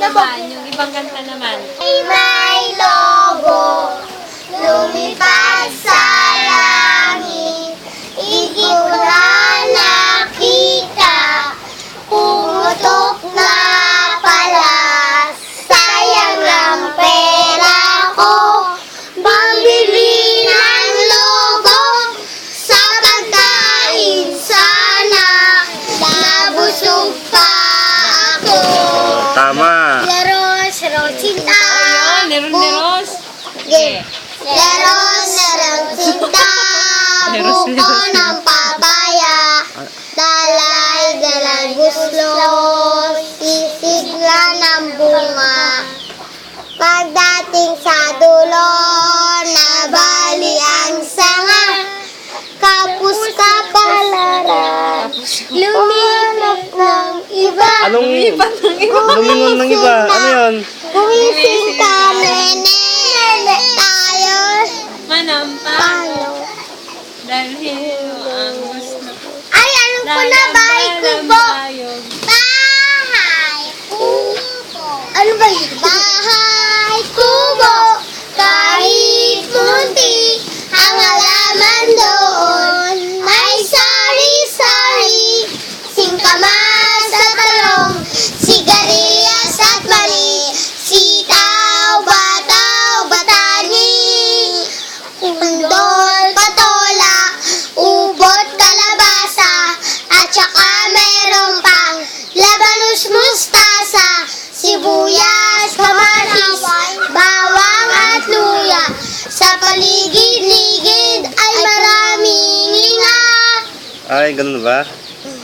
naman, yung ibang kanta naman. May logo. cinta. Neron neros. Neron neron cinta. Buko ng papaya. Dalay dalay guslo. Sisigla ng bunga. Pagdating sa dulo. Anong Lumipat ng iba. lumingon ng iba? Ano yun? Gumising ka, nene, tayo, Manampa. paano? Dahil ang gusto. Ay, alam ko na, bahay labanos mustasa, sibuyas, kamatis, bawang at luya. Sa paligid-ligid ay maraming linga. Ay, ganun ba?